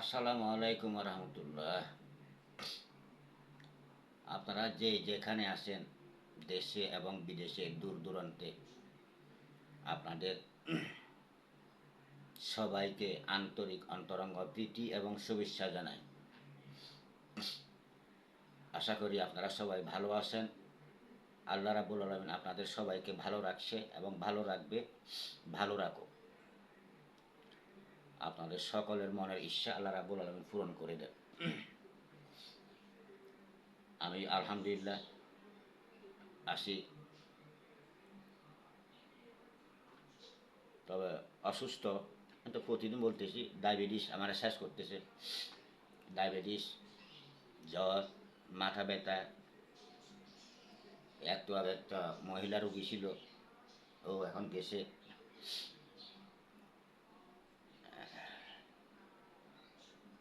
আসসালামু আলাইকুম রহমতুল্লাহ আপনারা যে যেখানে আছেন, দেশে এবং বিদেশে দূর দূরান্তে, আপনাদের সবাইকে আন্তরিক অন্তরঙ্গ প্রীতি এবং শুভেচ্ছা জানাই। আশা করি আপনারা সবাই ভালো আছেন। আল্লাহ রাবুল আলমিন আপনাদের সবাইকে ভালো রাখছে এবং ভালো রাখবে, ভালো রাখো আপনাদের সকলের মনের ইচ্ছা আল্লাহ রাবুল আলমিন পূরণ করে দেন। আমি আলহামদুলিল্লাহ আসি। তবে অসুস্থ তো প্রতিদিন বলতেছি, ডায়াবেটিস আমার শেষ করতেছে। ডায়াবেটিস, জ্বর, মাথা ব্যথা, একটু আর একটা মহিলা রোগী ছিল, ও এখন গেছে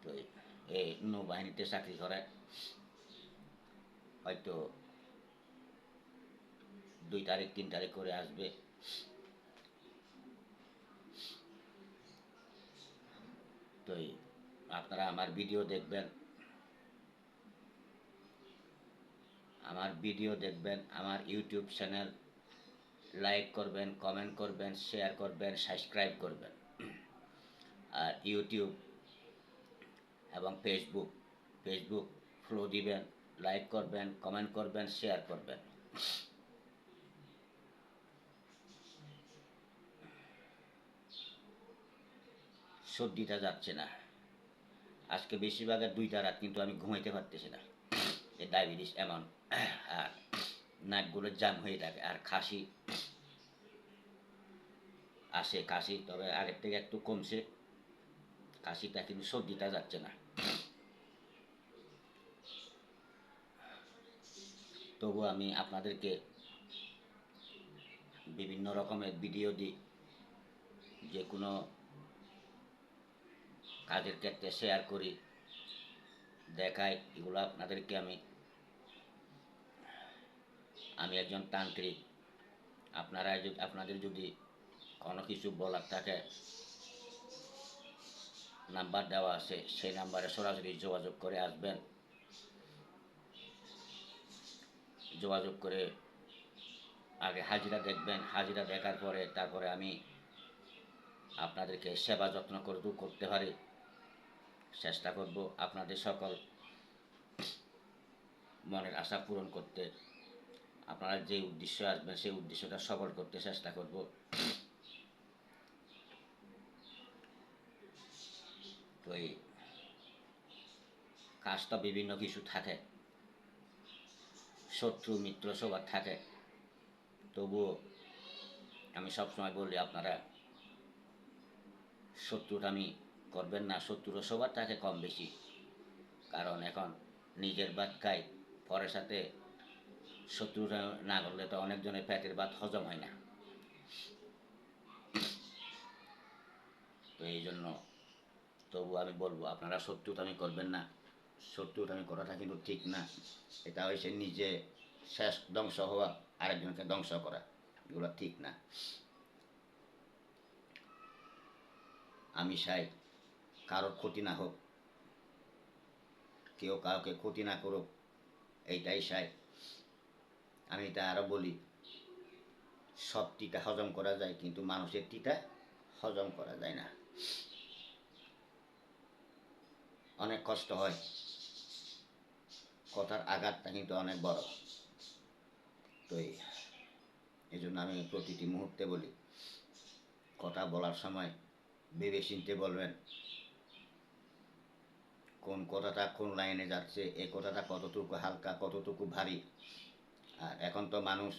তো এই নৌবাহিনীতে চাকরি করে। হয়তো দুই তারিখ, তিন তারিখ করে আসবে। তো আপনারা আমার ভিডিও দেখবেন। আমার ভিডিও দেখবেন, আমার ইউটিউব চ্যানেল। লাইক করবেন, কমেন্ট করবেন, শেয়ার করবেন, সাবস্ক্রাইব করবেন। আর ইউটিউব এবং ফেসবুক ফেসবুক ফলো দিবেন লাইক করবেন কমেন্ট করবেন শেয়ার করবেন। সর্দিটা যাচ্ছে না। আজকে বেশিরভাগের দুইটা রাত কিন্তু আমি ঘুমাইতে পারতেছি না। এই ডায়াবেটিস এমন, আর নাকগুলো জাম হয়ে থাকে, আর খাসি, আসে কাশি তবে আগের থেকে একটু কমছে। কাশিটা কিন্তু সর্দিটা যাচ্ছে না। তবু আমি আপনাদেরকে বিভিন্ন রকমের ভিডিও দিই, যে কোনো কাজের ক্ষেত্রে শেয়ার করি, দেখাই, এগুলো আপনাদেরকে আমি আমি একজন তান্ত্রিক, আপনারা যদি, আপনাদের যদি কোনো কিছু বলার থাকে নাম্বার দেওয়া আছে, সেই নাম্বারে সরাসরি যোগাযোগ করে আসবেন। যোগাযোগ করে আগে হাজিরা দেখবেন। হাজিরা দেখার পরে তারপরে আমি আপনাদেরকে সেবা যত্ন করে করতে পারি। চেষ্টা করব আপনাদের সকল মনের আশা পূরণ করতে। আপনারা যে উদ্দেশ্য আসবেন, সেই উদ্দেশ্যটা সফল করতে চেষ্টা করব। তো এই কাজটা বিভিন্ন কিছু থাকে। শত্রু, মিত্র সবার থাকে। তবুও আমি সবসময় বলি, আপনারা শত্রুটা আমি করবেন না শত্রুরও সবার থাকে কম বেশি। কারণ এখন নিজের ভাত খাই পরের সাথে শত্রুটা না করলে তো অনেকজনের পেটের ভাত হজম হয় না। তো এই জন্য তবু আমি বলব, আপনারা শত্রুতা আমি করবেন না। শত্রুতা আমি করাটা কিন্তু ঠিক না। এটা হয়েছে নিজে শেষ ধ্বংস হওয়া, আরেকজনকে ধ্বংস করা। এগুলো ঠিক না। আমি চাই কারোর ক্ষতি না হোক। কেউ কাউকে ক্ষতি না করুক, এইটাই চাই। আমি এটা আরও বলি, সব টিকা হজম করা যায়, কিন্তু মানুষের টিকা হজম করা যায় না। অনেক কষ্ট হয়। কথার আঘাতটা কিন্তু অনেক বড়। তো এই জন্য আমি প্রতিটি মুহূর্তে বলি, কথা বলার সময় ভেবে চিনতে বলবেন, কোন কথাটা কোন লাইনে যাচ্ছে এই কথাটা কতটুকু হালকা, কতটুকু ভারী। আর এখন তো মানুষ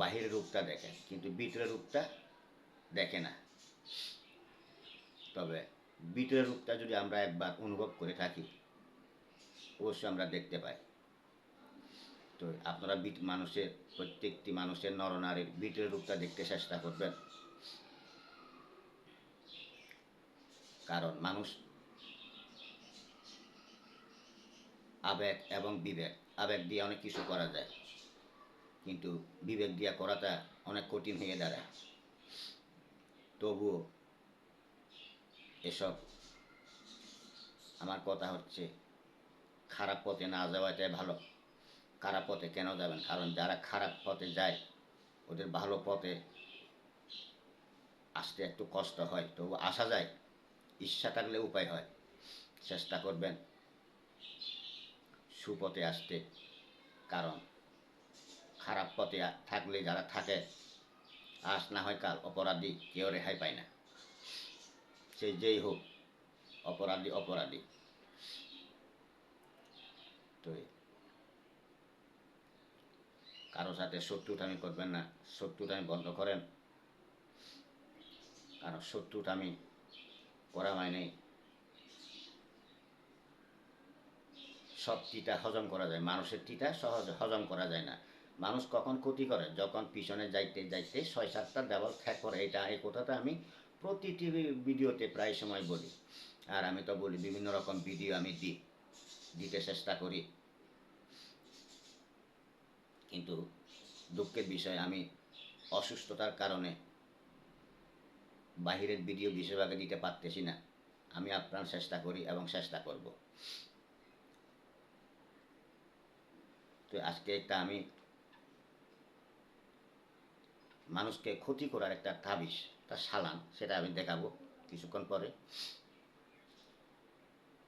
বাহিরের রূপটা দেখে, কিন্তু ভিতরের রূপটা দেখে না। তবে ভিতরের রূপটা যদি আমরা একবার অনুভব করে থাকি, অবশ্যই আমরা দেখতে পাই। তো আপনারা বিট মানুষের, প্রত্যেকটি মানুষের নরনারীর ভিতরের রূপটা দেখতে চেষ্টা করবেন। কারণ মানুষ আবেগ এবং বিবেক, আবেগ দিয়ে অনেক কিছু করা যায়। কিন্তু বিবেক দিয়ে করাটা অনেক কঠিন হয়ে দাঁড়ায়। তবুও এসব। আমার কথা হচ্ছে, খারাপ পথে না যাওয়াটাই ভালো। খারাপ পথে কেন যাবেন? কারণ যারা খারাপ পথে যায়, ওদের ভালো পথে আসতে একটু কষ্ট হয়। তবু আসা যায়, ইচ্ছা থাকলে উপায় হয়। চেষ্টা করবেন সুপথে আসতে। কারণ খারাপ পথে থাকলে যারা থাকে আজ না হয় কাল অপরাধী, কেউ রেহাই পায় না। সে যেই হোক, অপরাধী অপরাধী। তো কারও সাথে শত্রুতামি করবেন না শত্রুতামি বন্ধ করেন। কারণ শত্রুতামি করা মানে সব টিটা হজম করা যায়, মানুষের টিটা সহজে হজম করা যায় না। মানুষ কখন ক্ষতি করে? যখন পিছনে যাইতে যাইতে ছয় সাতটা দেওয়াল খ্যাক করে, এটা এই কথাটা আমি প্রতিটি ভিডিওতে প্রায় সময় বলি। আর আমি তো বলি, বিভিন্ন রকম ভিডিও আমি দিই, দিতে চেষ্টা করি। কিন্তু দুঃখের বিষয়, আমি অসুস্থতার কারণে বাহিরের ভিডিও বিশেষভাবে দিতে পারতেছি না। আমি আপ্রাণ চেষ্টা করি এবং চেষ্টা করব। তো আজকে একটা আমি মানুষকে ক্ষতি করার একটা তাবিজ তার সালান সেটা আমি দেখাবো কিছুক্ষণ পরে।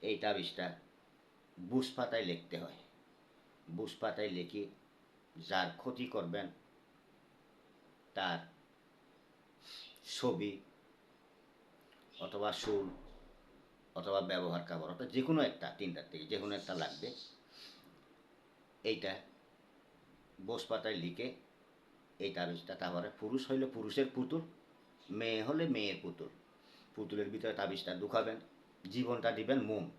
এই তাবিজটা বুস পাতায় লিখতে হয়। বুস পাতায় লিখে যার ক্ষতি করবেন, তার ছবি অথবা সুর অথবা ব্যবহার কাপড়, অর্থাৎ যে কোনো একটা তিনটার থেকে যে কোনো একটা লাগবে। এইটা বোস পাতায় লিখে এই তাবিজটা তারপরে পুরুষ হইলে পুরুষের পুতুল মেয়ে হলে মেয়ের পুতুল। পুতুলের ভিতরে তাবিজটা ঢুকাবেন, জীবনটা দিবেন মোম।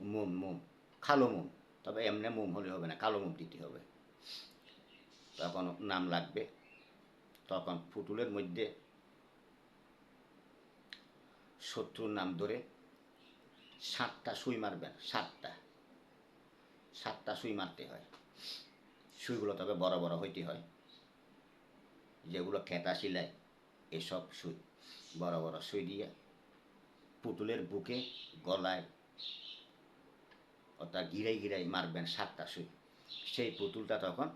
মোম মোম, কালো মোম। তবে এমনি মোম হলে হবে না, কালো মোম দিতে হবে। তখন নাম লাগবে। তখন পুতুলের মধ্যে শত্রুর নাম ধরে সাতটা সুই মারবেন, সাতটা। সাতটা সুই মারতে হয়। সুইগুলো তবে বড় বড় হইতে হয়। যেগুলো খেতা শিলায়। এসব সুই বড় বড় সুই দিয়ে পুতুলের বুকে গলায় অর্থাৎ গিরাই গিরাই মারবেন সাতটা সুই। সেই পুতুলটা তখন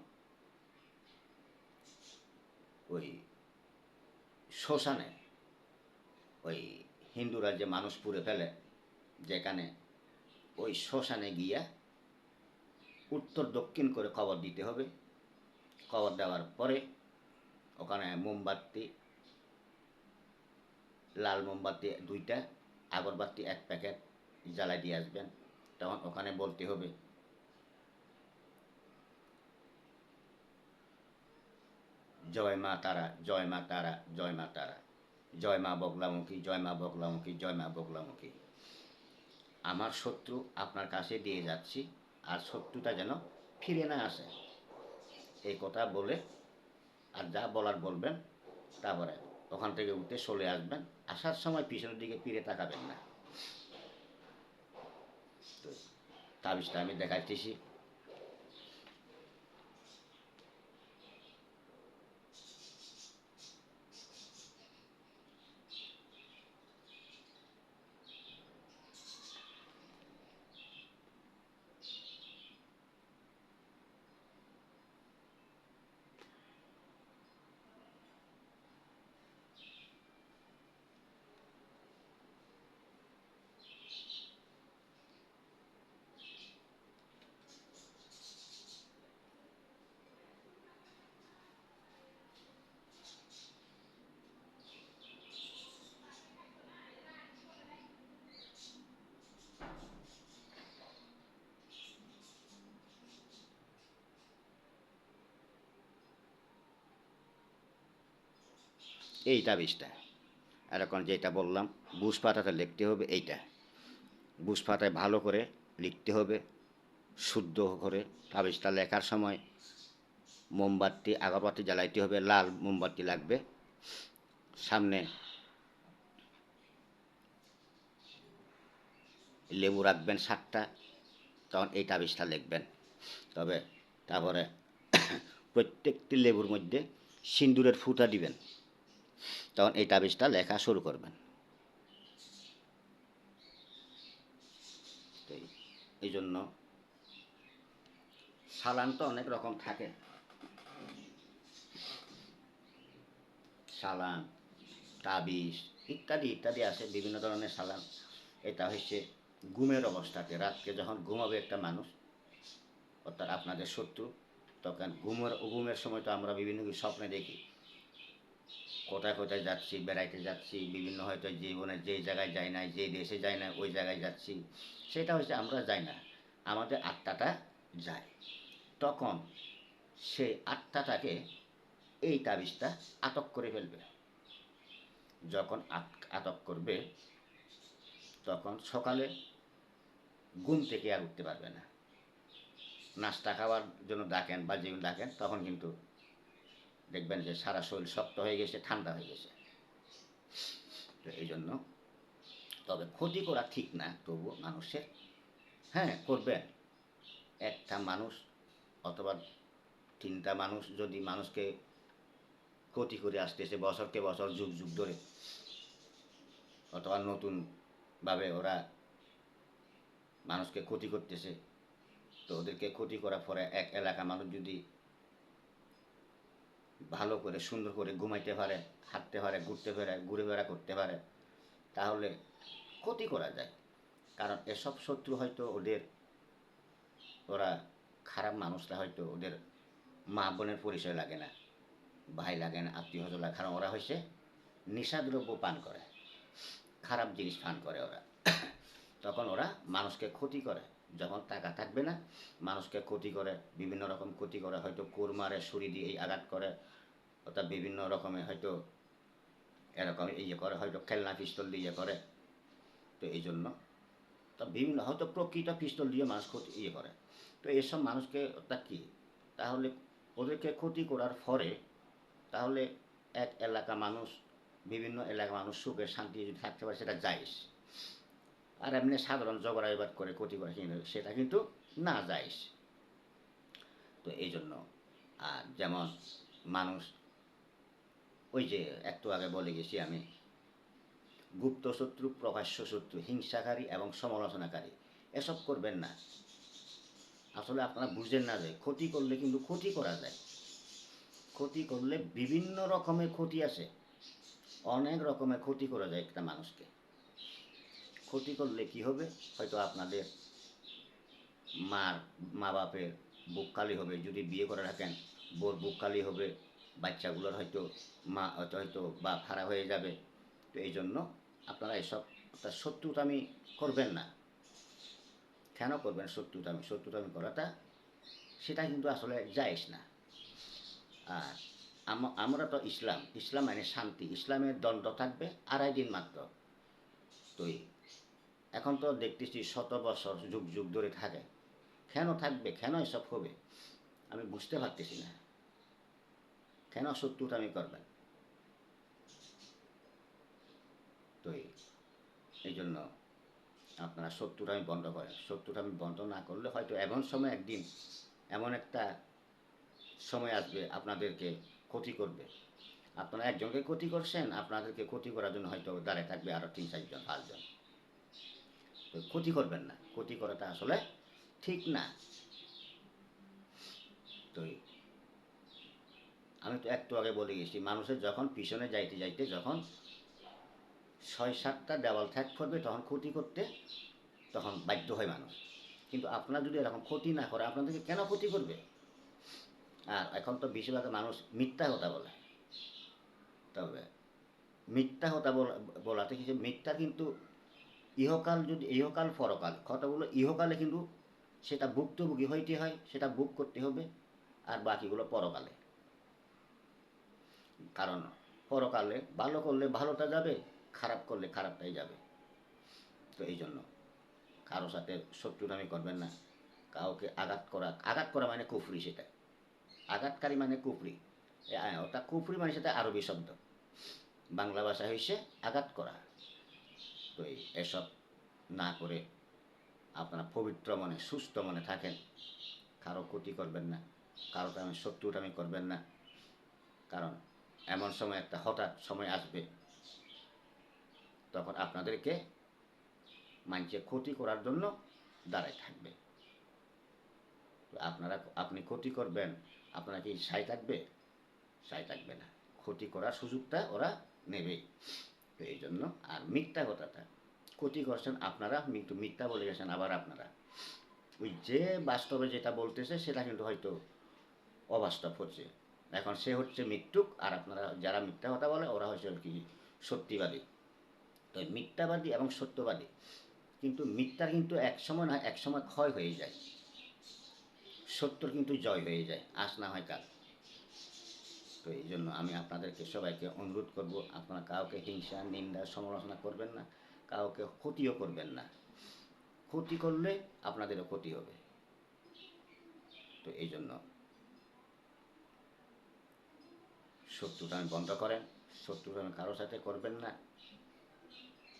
ওই শ্মশানে, ওই হিন্দুরা যে মানুষ পুড়ে ফেলে, যেখানে ওই শ্মশানে গিয়া উত্তর দক্ষিণ করে খবর দিতে হবে। খবর দেওয়ার পরে ওখানে মোমবাতি লাল মোমবাতি দুইটা আগরবাতি এক প্যাকেট জ্বালাই দিয়ে আসবেন। তখন ওখানে বলতে হবে। জয় মা তারা, জয় মা তারা, জয় মা তারা। জয় মা বগলামুখী, জয় মা বগলামুখী, জয় মা বগলামুখী। আমার শত্রু আপনার কাছে দিয়ে যাচ্ছি, আর শত্রুটা যেন ফিরে না আসে। এই কথা বলে আর যা বলার বলবেন তারপরে ওখান থেকে উঠে চলে আসবেন। আসার সময় পিছনের দিকে ফিরে তাকাবেন না। তাবিজটা আমি দেখাইতেছি। এই তাবিজটা আর এখন যেটা বললাম বুস পাতাতে লিখতে হবে এইটা। বুস পাতায় ভালো করে লিখতে হবে, শুদ্ধ করে তাবিজটা লেখার সময় মোমবাতি, আগরবাতি জ্বালাইতে হবে, লাল মোমবাতি লাগবে। সামনে লেবু রাখবেন সাতটা, তখন এই তাবিজটা লিখবেন। তবে তারপরে প্রত্যেকটি লেবুর মধ্যে সিন্দুরের ফুটা দিবেন। তখন এই তাবিজটা লেখা শুরু করবেন। এই জন্য সালান তো অনেক রকম থাকে। সালান, তাবিজ ইত্যাদি ইত্যাদি আছে, বিভিন্ন ধরনের সালান। এটা হচ্ছে ঘুমের অবস্থাতে। রাতকে যখন ঘুমাবে একটা মানুষ, অর্থাৎ আপনাদের শত্রু, তখন ঘুমের ঘুমের সময় তো আমরা বিভিন্ন স্বপ্নে দেখি। কোথায় কোথায় যাচ্ছি, বেড়াইতে যাচ্ছি, বিভিন্ন হয়তো জীবনে যেই জায়গায় যাই না যেই দেশে যাই না ওই জায়গায় যাচ্ছি, সেটা হচ্ছে আমরা যাই না, আমাদের আত্মাটা যায়। তখন সে আত্মাটাকে এই তাবিজটা আটক করে ফেলবে। যখন আট- আটক করবে, তখন সকালে ঘুম থেকে আর উঠতে পারবে না। নাস্তা খাওয়ার জন্য ডাকেন বা যেগুলো ডাকেন, তখন কিন্তু দেখবেন যে সারা শরীর শক্ত হয়ে গেছে, ঠান্ডা হয়ে গেছে। তো এই জন্য তবে ক্ষতি করা ঠিক না তবু মানুষের হ্যাঁ করবেন। একটা মানুষ অথবা তিনটা মানুষ যদি মানুষকে ক্ষতি করে আসতেছে বছরকে বছর, যুগ যুগ ধরে, অথবা নতুনভাবে ওরা মানুষকে ক্ষতি করতেছে, তো ওদেরকে ক্ষতি করার পরে এক এলাকা মানুষ যদি ভালো করে সুন্দর করে ঘুমাইতে পারে, হাঁটতে পারে, ঘুরতে পারে ঘুরে বেড়া করতে পারে, তাহলে ক্ষতি করা যায়। কারণ এসব শত্রু হয়তো ওদের, ওরা খারাপ মানুষরা হয়তো ওদের মা বোনের পরিচয় লাগে না, ভাই লাগে না, আত্মীয় স্বজন লাগে কারণ ওরা হচ্ছে নেশাদ্রব্য পান করে, খারাপ জিনিস পান করে ওরা। তখন ওরা মানুষকে ক্ষতি করে। যখন টাকা থাকবে না, মানুষকে ক্ষতি করে, বিভিন্ন রকম ক্ষতি করে, হয়তো কোর মারে, ছুরি দিয়ে এই আঘাত করে, অর্থাৎ বিভিন্ন রকমের হয়তো এরকম ইয়ে করে, হয়তো খেলনা পিস্তল দিয়ে ইয়ে করে। তো এই জন্য, তা বিভিন্ন, হয়তো প্রকৃত পিস্তল দিয়ে মানুষ ক্ষতি ইয়ে করে। তো এসব মানুষকে, তা কি? তাহলে ওদেরকে ক্ষতি করার পরে তাহলে এক এলাকা মানুষ, বিভিন্ন এলাকা মানুষ সুখে শান্তি যদি থাকতে পারে, সেটা যাইস আর এমনি সাধারণ এবার করে ক্ষতি করে সেটা কিন্তু না যাইস। তো এই জন্য, আর যেমন মানুষ, ওই যে একটু আগে বলে গেছি আমি, গুপ্ত শত্রু, প্রকাশ্য শত্রু, হিংসাকারী এবং সমালোচনাকারী, এসব করবেন না। আসলে আপনারা বুঝেন না যে ক্ষতি করলে কিন্তু ক্ষতি করা যায়। ক্ষতি করলে বিভিন্ন রকমের ক্ষতি আছে অনেক রকমের ক্ষতি করা যায় একটা মানুষকে। ক্ষতি করলে কি হবে? হয়তো আপনাদের মার মা বাপের বুক খালি হবে। যদি বিয়ে করে রাখেন, বোর বুক খালি হবে। বাচ্চাগুলোর হয়তো মা, হয়তো বাপ হারা হয়ে যাবে। তো এই জন্য আপনারা এসব অর্থাৎ শত্রুতামি করবেন না। কেন করবেন শত্রুতামি? শত্রুতামি করাটা সেটা কিন্তু আসলে যায়স না। আর আম- আমরা তো ইসলাম। ইসলাম মানে শান্তি। ইসলামের দণ্ড থাকবে আড়াই দিন মাত্র। তো এখন তো দেখতেছি শত বছর যুগ যুগ ধরে থাকে। কেন থাকবে? কেন এসব হবে? আমি বুঝতে পারতেছি না। কেন শত্রুতামি করবেন? তো এই- জন্য আপনারা শত্রুটা আমি বন্ধ করেন। শত্রুটা আমি বন্ধ না করলে হয়তো এমন সময় একদিন, এমন একটা সময় আসবে আপনাদেরকে ক্ষতি করবে। আপনারা একজনকে ক্ষতি করছেন, আপনাদেরকে ক্ষতি করার জন্য হয়তো দাঁড়ায় থাকবে আরও তিন চারজন, পাঁচজন। ক্ষতি করবেন না। ক্ষতি করাটা আসলে ঠিক না। তো আমি তো একটু আগে বলে গেছি মানুষের যখন পিছনে যাইতে যাইতে যখন ছয় সাতটা দেওয়াল ত্যাগ করবে তখন ক্ষতি করতে তখন বাধ্য হয় মানুষ। কিন্তু আপনার যদি এরকম ক্ষতি না করে, আপনাদেরকে কেন ক্ষতি করবে? আর এখন তো বেশিরভাগ মানুষ মিথ্যা কথা বলে। তবে মিথ্যা কথা বলা- বলাতে কিছু মিথ্যা কিন্তু ইহকাল যদি, ইহকাল পরকাল কথা কথাগুলো ইহকালে কিন্তু সেটা ভুক্তভোগী হইতে হয়, সেটা বুক করতে হবে, আর বাকিগুলো পরকালে। কারণ পরকালে ভালো করলে ভালোটা যাবে, খারাপ করলে খারাপটাই যাবে। তো এই জন্য কারও সাথে শত্রুতামি করবেন না, কাউকে আঘাত করা আঘাত করা মানে কুফরি সেটা। আঘাতকারী মানে কুফরি। ওটা কুফরি মানে সেটা আরবি শব্দ। বাংলা ভাষা হয়েছে আঘাত করা। তো এসব না করে আপনারা পবিত্র মনে, সুস্থ মনে থাকেন। কারও ক্ষতি করবেন না, কারও তেমন শত্রুতামি করবেন না। কারণ এমন সময় একটা হঠাৎ সময় আসবে, তখন আপনাদেরকে মানুষের ক্ষতি করার জন্য দাঁড়ায় থাকবে। আপনারা, আপনি ক্ষতি করবেন, আপনারা কি সাই থাকবে? সাই থাকবে না। ক্ষতি করার সুযোগটা ওরা নেবেই। তো এই জন্য। আর মিথ্যা কথাটা। ক্ষতি করছেন আপনারা, কিন্তু মিথ্যা বলে গেছেন আবার আপনারা। ওই যে বাস্তবে যেটা বলতেছে, সেটা কিন্তু হয়তো অবাস্তব হচ্ছে। এখন সে হচ্ছে মৃত্যুক আর আপনারা যারা মিথ্যা কথা বলে, ওরা হচ্ছে কি সত্যিবাদী। তো মিথ্যাবাদী এবং সত্যবাদী। কিন্তু মিথ্যার কিন্তু এক সময় না, এক সময় ক্ষয় হয়ে যায়। সত্যর কিন্তু জয় হয়ে যায়, আজ না হয় কাল। এই জন্য আমি আপনাদেরকে সবাইকে অনুরোধ করব, আপনারা কাউকে হিংসা, নিন্দা, সমালোচনা করবেন না, কাউকে ক্ষতিও করবেন না। ক্ষতি করলে আপনাদেরও ক্ষতি হবে। তো এই জন্য শত্রুতা বন্ধ করেন, শত্রুতা কারোর সাথে করবেন না।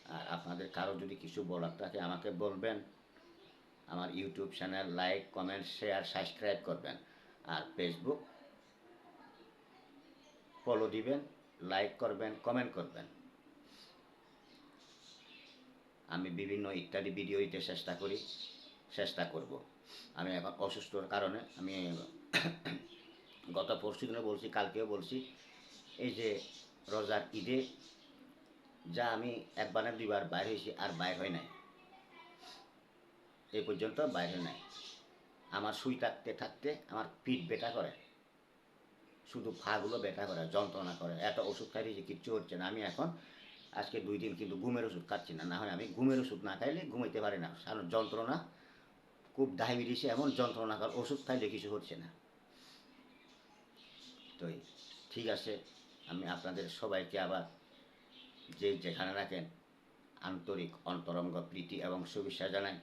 আর আপনাদের কারও যদি কিছু বলার থাকে আমাকে বলবেন। আমার YouTube channel, like, comment, share, subscribe করবেন। আর ফেসবুক ফলো দিবেন লাইক করবেন কমেন্ট করবেন। আমি বিভিন্ন ইত্যাদি ভিডিও দিতে চেষ্টা করি, চেষ্টা করব। আমি এখন অসুস্থর কারণে আমি গত পরশু দিনে বলছি, কালকেও বলছি, এই যে রোজার ঈদে যা আমি একবার দুইবার বাইর হয়েছি আর বাইর হয় নাই। এই পর্যন্ত বাইর হয় নাই। আমার শুই থাকতে থাকতে আমার পিঠ ব্যথা করে। শুধু ফাগুলো ব্যথা করে, যন্ত্রণা করে, এত ওষুধ খাই দিয়েছি কিচ্ছু হচ্ছে না। আমি এখন আজকে দুই দিন কিন্তু ঘুমের ওষুধ খাচ্ছি না না হয় আমি ঘুমের ওষুধ না খাইলে ঘুমাইতে পারি না। কারণ যন্ত্রণা, খুব ডায়াবেটিসে এমন যন্ত্রণা কর, ওষুধ খাইলে কিছু হচ্ছে না। তো ঠিক আছে, আমি আপনাদের সবাইকে আবার যে যেখানে রাখেন আন্তরিক, অন্তরঙ্গ প্রীতি এবং শুভেচ্ছা জানাই।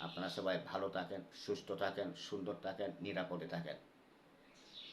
আপনারা সবাই ভালো থাকেন, সুস্থ থাকেন, সুন্দর থাকেন, নিরাপদে থাকেন।